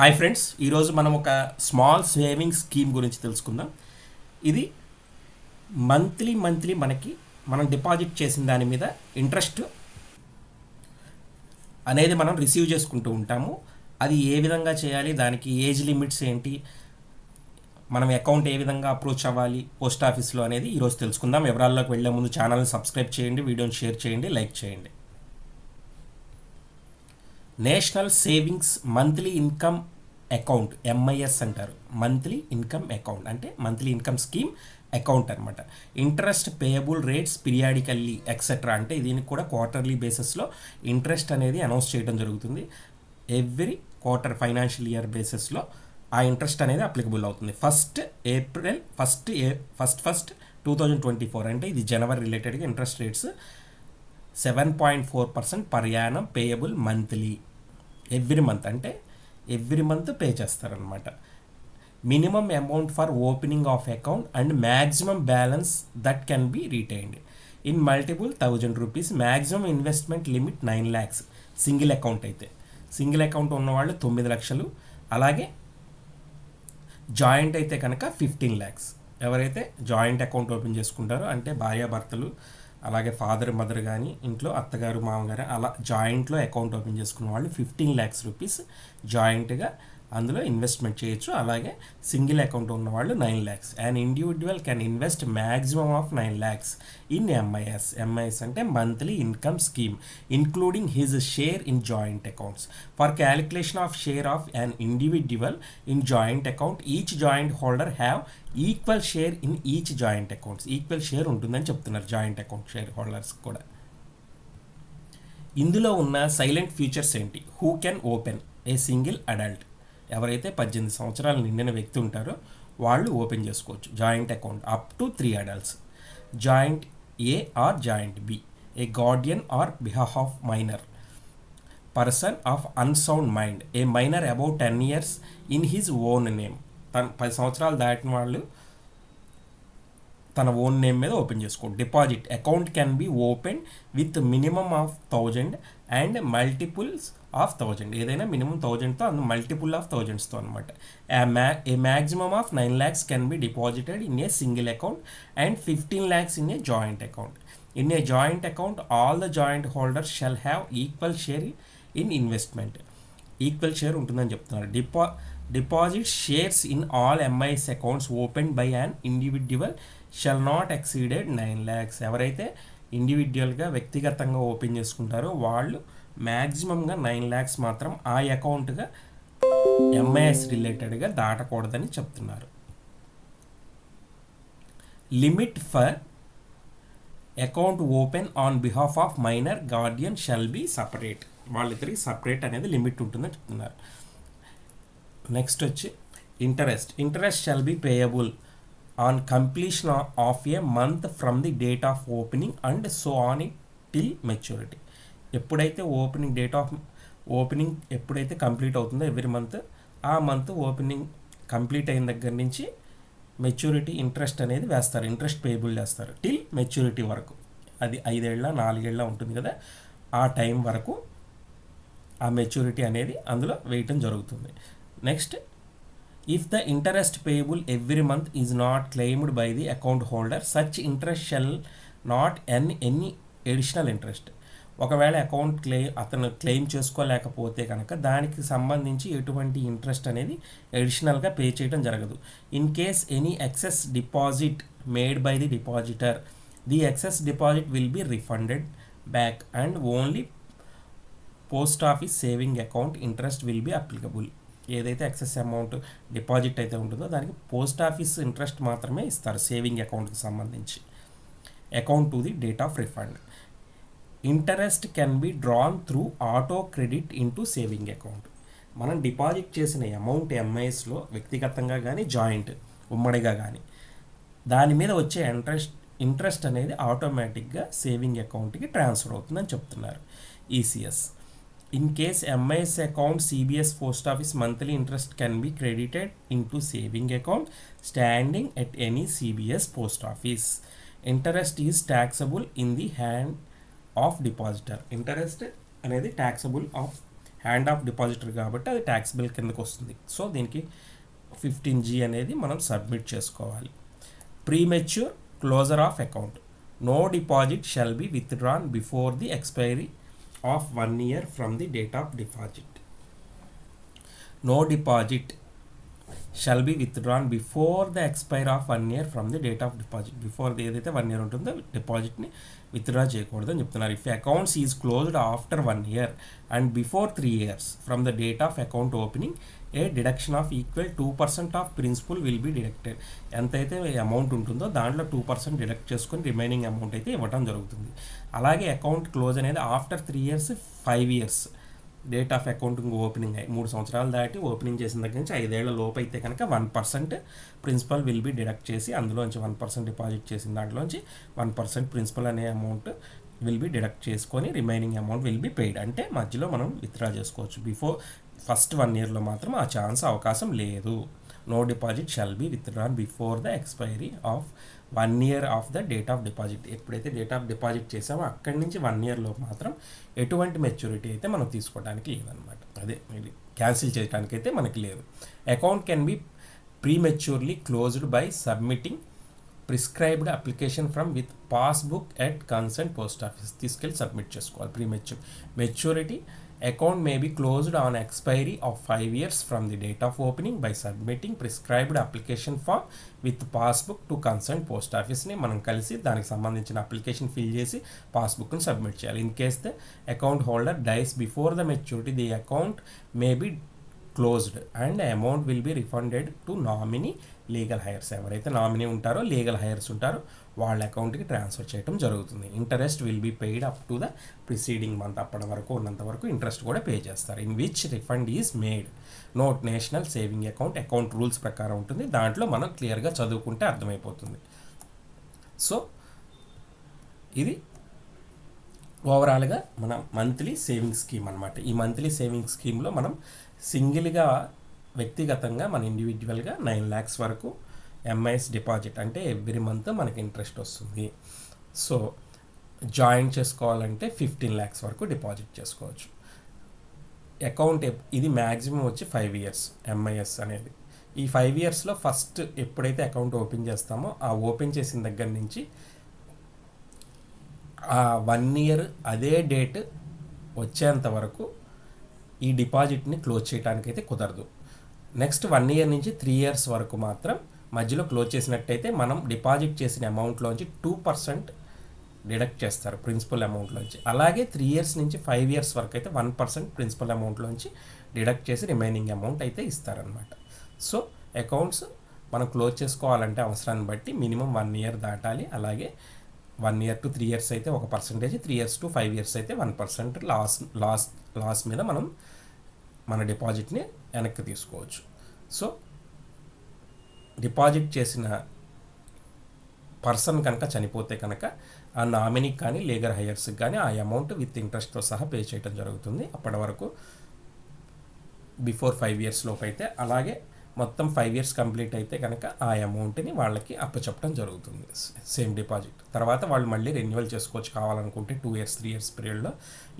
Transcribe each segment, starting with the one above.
Hi friends ఈరోజు మనం ఒక స్మాల్ సేవింగ్ స్కీమ్ గురించి తెలుసుకుందాం. ఇది మంత్లీ మంత్లీ మనకి మనం డిపాజిట్ చేసిన దాని మీద ఇంట్రెస్ట్ అనేది మనం రిసీవ్ చేసుకుంటూ ఉంటాము. అది ఏ విధంగా చేయాలి దానికి ఏజ్ లిమిట్స్ ఏంటి మనం అకౌంట్ ఏ విధంగా అప్రోచ్ అవ్వాలి పోస్ట్ ఆఫీస్లో అనేది ఈరోజు తెలుసుకుందాం. వివరాల్లోకి వెళ్ళే ముందు ఛానల్ని సబ్స్క్రైబ్ చేయండి వీడియోని షేర్ చేయండి లైక్ చేయండి. National savings monthly income account MIS అంటారు. మంత్లీ ఇన్కమ్ అకౌంట్ అంటే మంత్లీ ఇన్కమ్ స్కీమ్ అకౌంట్ అనమాట interest payable rates periodically etcetera అంటే దీనికి కూడా క్వార్టర్లీ బేసిస్లో ఇంట్రెస్ట్ అనేది అనౌన్స్ చేయడం జరుగుతుంది. ఎవ్రీ క్వార్టర్ ఫైనాన్షియల్ ఇయర్ బేసిస్లో ఆ ఇంట్రెస్ట్ అనేది అప్లికబుల్ అవుతుంది. First April first A first first two thousand twenty four అంటే ఇది జనవరి రిలేటెడ్గా interest rates seven point four percent పర్యాణం payable monthly every month అంటే ఎవ్రీ మంత్ పే చేస్తారనమాట minimum amount for opening of account and maximum balance that can be retained in multiple thousand rupees maximum investment limit nine lakhs single account అయితే. Single account ఉన్నవాళ్ళు తొమ్మిది లక్షలు. అలాగే joint అయితే కనుక fifteen lakhs ఎవరైతే joint account open చేసుకుంటారో అంటే భార్యాభర్తలు అలాగే ఫాదర్ మదర్ కానీ ఇంట్లో అత్తగారు మామగారు అలా జాయింట్లో అకౌంట్ ఓపెన్ చేసుకున్న వాళ్ళు ఫిఫ్టీన్ ల్యాక్స్ రూపీస్ జాయింట్గా అందులో ఇన్వెస్ట్మెంట్ చేయొచ్చు. అలాగే సింగిల్ అకౌంట్ ఉన్న వాళ్ళు nine lakhs and individual can invest maximum of nine lakhs in MIS MIS అంటే monthly income scheme including his share in joint accounts for calculation of share of an individual in joint account each joint holder have equal share in each joint accounts equal share ఉంటుందని చెప్తున్నారు joint account share holders కూడా. ఇందులో ఉన్న silent features ఏంటి? Who can open a single adult ఎవరైతే పద్దెనిమిది సంవత్సరాలు నిండిన వ్యక్తి ఉంటారో వాళ్ళు ఓపెన్ చేసుకోవచ్చు. Joint account up to three adults. Joint A or joint B. A guardian or behalf of minor. Person of unsound mind. A minor about ten years in his own name. తన పది సంవత్సరాలు దాటిన వాళ్ళు తన own name మీద open చేసుకోండి deposit account can be open with minimum of thousand and multiples of thousand. ఏదైనా minimum థౌజండ్తో అందు మల్టిపుల్ ఆఫ్ థౌజండ్స్తో అనమాట a maximum of nine lakhs can be deposited in a single account and fifteen lakhs in a joint account. In a joint account all the joint holders shell have equal share in investment. Equal share ఉంటుందని చెప్తున్నారు. డిపా deposit shares in all MIS accounts open by an individual shell not exceeded nine lakhs. ఎవరైతే ఇండివిజువల్గా వ్యక్తిగతంగా open చేసుకుంటారు వాళ్ళు మ్యాక్సిమంగా nine lakhs మాత్రం ఆ అకౌంట్గా MIS రిలేటెడ్గా దాటకూడదని చెప్తున్నారు. Limit for account open on behalf of minor guardian shall be separate. వాళ్ళిద్దరికి సపరేట్ అనేది లిమిట్ ఉంటుందని చెప్తున్నారు. నెక్స్ట్ వచ్చి interest. Interest shall be payable. On completion of a month from the date of opening and so on it till maturity ఎప్పుడైతే opening date of opening ఎప్పుడైతే complete అవుతుందో every month ఆ month opening complete అయిన దగ్గర నుంచి maturity interest అనేది వేస్తారు. Interest payable చేస్తారు. టిల్ మెచ్యూరిటీ వరకు. అది ఐదేళ్ళ నాలుగేళ్ళ ఉంటుంది కదా. ఆ టైం వరకు ఆ మెచ్యూరిటీ అనేది అందులో వేయటం జరుగుతుంది. Next if the interest payable every month is not claimed by the account holder such interest shell not an any additional interest ఒకవేళ అకౌంట్ క్లెయి అతను క్లెయిమ్ చేసుకోలేకపోతే కనుక దానికి సంబంధించి ఎటువంటి ఇంట్రెస్ట్ అనేది అడిషనల్గా పే చేయడం జరగదు. In case any excess deposit made by the depositor the excess deposit will be refunded back and only post office saving account interest will be applicable ఏదైతే ఎక్సెస్ అమౌంట్ డిపాజిట్ అయితే ఉంటుందో దానికి post office interest మాత్రమే ఇస్తారు saving అకౌంట్కి సంబంధించి. Account to the date of refund. Interest can be drawn through auto credit into saving account. మనం deposit చేసిన అమౌంట్ ఎంఐఎస్లో వ్యక్తిగతంగా కానీ జాయింట్ ఉమ్మడిగా కానీ దాని మీద వచ్చే ఇంట్రెస్ట్ ఇంట్రెస్ట్ అనేది ఆటోమేటిక్గా సేవింగ్ అకౌంట్కి ట్రాన్స్ఫర్ అవుతుందని చెప్తున్నారు ECS in case MIS account CBS post office monthly interest can be credited into saving account standing at any CBS post office interest is taxable in the hand of depositor interest అనేది taxable of hand of depositor కాబట్టి అది tax bill కిందకు వస్తుంది. So దీనికి fifteen G అనేది మనం submit చేసుకోవాలి. Premature closure of account no deposit shell be withdrawn before the expiry of one year from the date of deposit. No deposit shall be withdrawn before the expire of one year from the date of deposit before ఏదైతే one year ఉంటుందో డిపాజిట్ని withdraw చేయకూడదు అని చెప్తున్నారు. If accounts is closed after one year and before three years from the date of account opening a deduction of equal two percent of principal will be deducted ఎంతైతే amount ఉంటుందో దాంట్లో two percent deduct చేసుకొని remaining amount అయితే ఇవ్వడం జరుగుతుంది. అలాగే account close అనేది after three years five years date of accounting opening అయ్యి మూడు సంవత్సరాలు దాటి ఓపెనింగ్ చేసిన దగ్గర నుంచి ఐదేళ్ళ లోపు అయితే కనుక one percent principal will be deduct చేసి అందులోంచి వన్ పర్సెంట్ డిపాజిట్ చేసిన దాంట్లోంచి వన్ పర్సెంట్ ప్రిన్సిపల్ అనే అమౌంట్ విల్ బి డిడక్ట్ చేసుకొని remaining amount will be paid. అంటే మధ్యలో మనం విత్డ్రా చేసుకోవచ్చు. బిఫోర్ ఫస్ట్ వన్ ఇయర్లో మాత్రం ఆ ఛాన్స్ అవకాశం లేదు. No deposit shall be withdrawn before the expiry of one year of the date of deposit. ఎప్పుడైతే డేట్ ఆఫ్ డిపాజిట్ చేసామో అక్కడి నుంచి వన్ ఇయర్లో మాత్రం ఎటువంటి మెచ్యూరిటీ అయితే మనం తీసుకోవడానికి లేదనమాట అదే క్యాన్సిల్ చేయడానికి అయితే మనకి లేదు. Account can be prematurely closed by submitting prescribed application from with passbook at concern post office. తీసుకెళ్ళి సబ్మిట్ చేసుకోవాలి premature. Maturity account may be closed on expiry of five years from the date of opening by submitting prescribed application form with passbook to concern post ఆఫీస్ని మనం కలిసి దానికి సంబంధించిన application fill చేసి పాస్బుక్ని submit చేయాలి. In case the account holder dies before the maturity the account may be closed and amount will be refunded to nominee legal heirs ఎవరైతే nominee ఉంటారో లీగల్ హైర్స్ ఉంటారో వాళ్ళ అకౌంట్కి ట్రాన్స్ఫర్ చేయడం జరుగుతుంది. Interest will be paid up to the preceding month అప్పటి వరకు ఉన్నంత వరకు ఇంట్రెస్ట్ కూడా పే చేస్తారు. In which refund is made note national saving account account rules ప్రకారం ఉంటుంది. దాంట్లో మనం క్లియర్గా చదువుకుంటే అర్థమైపోతుంది. సో ఇది ఓవరాల్గా మన మంత్లీ సేవింగ్ స్కీమ్ అనమాట ఈ మంత్లీ సేవింగ్ స్కీమ్లో మనం సింగిల్గా వ్యక్తిగతంగా మన ఇండివిజువల్గా నైన్ ల్యాక్స్ వరకు ఎంఐఎస్ డిపాజిట్ అంటే ఎవ్రీ మంత్ మనకి ఇంట్రెస్ట్ వస్తుంది. సో జాయిన్ చేసుకోవాలంటే ఫిఫ్టీన్ ల్యాక్స్ వరకు డిపాజిట్ చేసుకోవచ్చు. అకౌంట్ ఇది మ్యాక్సిమం వచ్చి ఫైవ్ ఇయర్స్ ఎంఐఎస్ అనేది. ఈ ఫైవ్ ఇయర్స్లో ఫస్ట్ ఎప్పుడైతే అకౌంట్ ఓపెన్ చేస్తామో ఆ ఓపెన్ చేసిన దగ్గర నుంచి ఆ వన్ ఇయర్ అదే డేట్ వచ్చేంత వరకు ఈ డిపాజిట్ని క్లోజ్ చేయడానికి అయితే కుదరదు. నెక్స్ట్ వన్ ఇయర్ నుంచి త్రీ ఇయర్స్ వరకు మాత్రం మధ్యలో క్లోజ్ చేసినట్టయితే మనం డిపాజిట్ చేసిన అమౌంట్లోంచి టూ పర్సెంట్ డిడక్ట్ చేస్తారు ప్రిన్సిపల్ అమౌంట్లోంచి అలాగే త్రీ ఇయర్స్ నుంచి ఫైవ్ ఇయర్స్ వరకు అయితే వన్ పర్సెంట్ ప్రిన్సిపల్ అమౌంట్లోంచి డిడక్ట్ చేసి రిమైనింగ్ అమౌంట్ అయితే ఇస్తారనమాట సో అకౌంట్స్ మనం క్లోజ్ చేసుకోవాలంటే అవసరాన్ని బట్టి మినిమం వన్ ఇయర్ దాటాలి. అలాగే one year to three years అయితే ఒక percentage three years to five years అయితే one percent loss loss loss మీద మనం మన డిపాజిట్ని వెనక్కి తీసుకోవచ్చు. సో డిపాజిట్ చేసిన పర్సన్ కనుక చనిపోతే కనుక ఆ నామినీకి కానీ లీగర్ హైయర్స్కి కానీ ఆ అమౌంట్ విత్ ఇంట్రెస్ట్తో సహా పే చేయడం జరుగుతుంది. అప్పటి వరకు బిఫోర్ ఫైవ్ ఇయర్స్ లోపు అయితే అలాగే మొత్తం ఫైవ్ ఇయర్స్ కంప్లీట్ అయితే కనుక ఆ అమౌంట్ని వాళ్ళకి అప్పచెప్పడం జరుగుతుంది. సేమ్ డిపాజిట్ తర్వాత వాళ్ళు మళ్ళీ రెన్యువల్ చేసుకోవచ్చు కావాలనుకుంటే టూ ఇయర్స్ త్రీ ఇయర్స్ పీరియడ్లో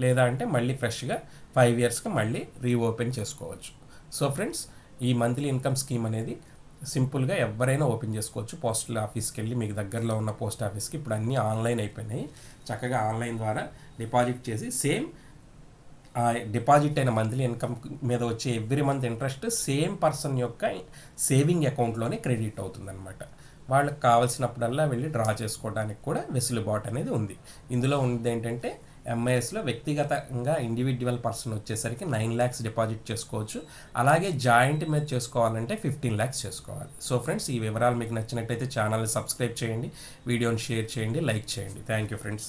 లేదా అంటే మళ్ళీ ఫ్రెష్గా ఫైవ్ ఇయర్స్కి మళ్ళీ రీఓపెన్ చేసుకోవచ్చు. సో ఫ్రెండ్స్ ఈ మంత్లీ ఇన్కమ్ స్కీమ్ అనేది సింపుల్గా ఎవరైనా ఓపెన్ చేసుకోవచ్చు. పోస్టల్ ఆఫీస్కి వెళ్ళి మీకు దగ్గరలో ఉన్న పోస్ట్ ఆఫీస్కి ఇప్పుడు అన్నీ ఆన్లైన్ అయిపోయినాయి. చక్కగా ఆన్లైన్ ద్వారా డిపాజిట్ చేసి సేమ్ డిపాజిట్ అయిన మంత్లీ ఇన్కమ్ మీద వచ్చే every month interest same person యొక్క సేవింగ్ అకౌంట్లోనే క్రెడిట్ అవుతుందన్నమాట. వాళ్ళకి కావాల్సినప్పుడల్లా వెళ్ళి డ్రా చేసుకోవడానికి కూడా వెసులుబాటు అనేది ఉంది. ఇందులో ఉంది ఏంటంటే ఎంఐఎస్లో వ్యక్తిగతంగా ఇండివిజువల్ పర్సన్ వచ్చేసరికి నైన్ ల్యాక్స్ డిపాజిట్ చేసుకోవచ్చు. అలాగే జాయింట్ మీద చేసుకోవాలంటే ఫిఫ్టీన్ ల్యాక్స్ చేసుకోవాలి. సో ఫ్రెండ్స్ ఈ వివరాలు మీకు నచ్చినట్టయితే ఛానల్ని సబ్స్క్రైబ్ చేయండి వీడియోని షేర్ చేయండి లైక్ చేయండి. Thank you friends